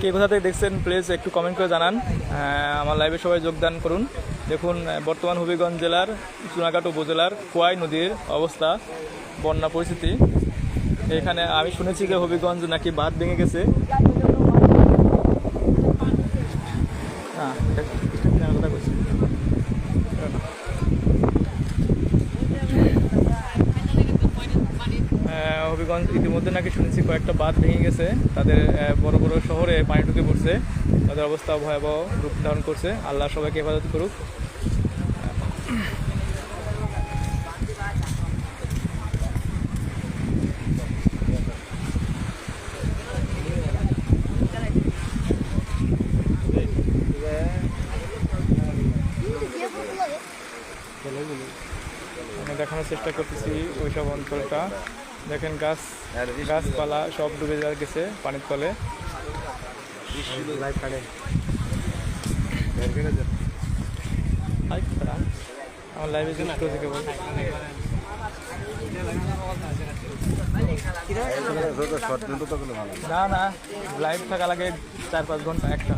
কে কোথা থেকে দেখছেন প্লিজ একটু কমেন্ট করে জানান। আমার লাইভে সবাই যোগদান করুন। দেখুন বর্তমান হবিগঞ্জ জেলার, চুনাঘাট উপজেলার কুয়াই নদীর অবস্থা, বন্যা পরিস্থিতি। এখানে আমি শুনেছি যে হবিগঞ্জ নাকি বাঁধ ভেঙে গেছে। হবিগঞ্জ ইতিমধ্যে নাকি শুনেছি কয়েকটা বাঁধ ভেঙে গেছে। তাদের বড় বড় শহরে পানি ঢুকে পড়ছে। তাদের অবস্থা ভয়াবহ রূপ ধারণ করছে। আল্লাহ সবাইকে হেফাজত করুক। দেখানোর চেষ্টা করতেছি ওইসব অঞ্চলটা। দেখেন গাছ গাছপালা সব ডুবে যা গেছে পানির তলে। আমার লাইভে যে ছোট থেকে বল। না না লাইভ থাকা লাগে চার পাঁচ ঘণ্টা একটা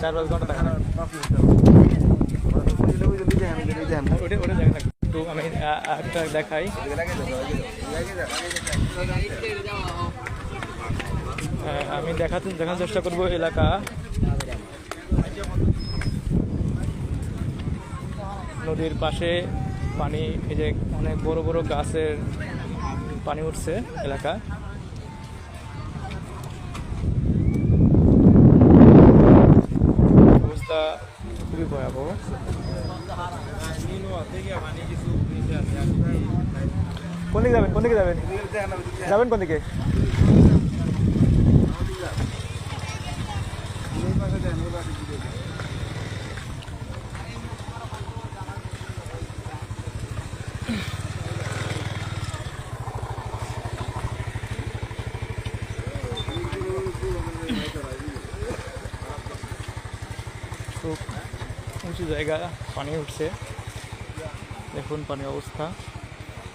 চার পাঁচ ঘণ্টা। ওটা ওটা দেখা। একটু আমি আ- একটা দেখাই। আমি দেখাতে দেখানোর চেষ্টা করব এলাকা। নদীর পাশে পানি, এই যে অনেক বড় বড় গাছের পানি উঠছে এলাকা। অবস্থা খুবই ভয়াবহ। কোন দিকে যাবেন? কোন দিকে যাবেন? যাবেন কোন দিকে খুব উঁচু জায়গা পানি উঠছে। দেখুন পানির অবস্থা।